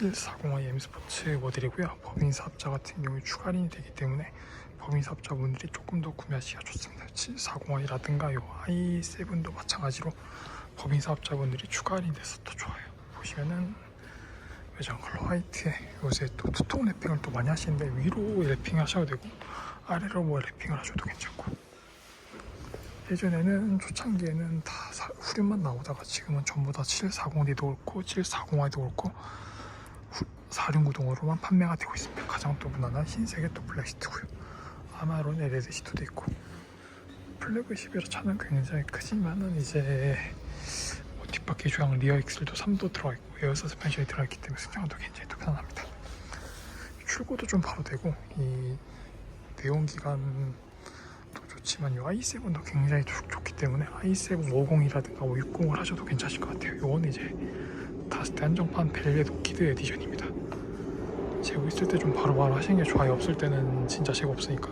740i M 스포츠 모델이고요. 법인 사업자 같은 경우에 추가 할인이 되기 때문에 법인 사업자분들이 조금 더 구매하시기가 좋습니다. 740i라든가 요 i7도 마찬가지로 법인 사업자분들이 추가 할인돼서 더 좋아요. 보시면은 외장 컬러 화이트에 요새 또 투톤 랩핑을 또 많이 하시는데 위로 랩핑 하셔도 되고 아래로 뭐 랩핑을 하셔도 괜찮고 예전에는 초창기에는 다 사- 후륜만 나오다가 지금은 전부 다 740D도 그렇고 740i도 그렇고 469동으로만 판매가 되고 있습니다. 가장 또 무난한 흰색의 또 블랙 시트고요. 아마론 LED 시트도 있고 플래그십이라 차는 굉장히 크지만은 이제 뭐 뒷바퀴 조향 리어 엑셀도 3도 들어가 있고 에어 서스펜션이 들어가 있기 때문에 승차감도 굉장히 또 편안합니다. 출고도 좀 바로 되고 이 내연기관도 좋지만 이 i7도 굉장히 좋, 좋기 때문에 i7 50이라든가 560을 하셔도 괜찮으실 것 같아요. 이건 이제 다스테 한정판 벨벳 오키드 에디션입니다. 재고 있을 때 좀 바로바로 하시는 게 좋아요. 없을 때는 진짜 재고 없으니까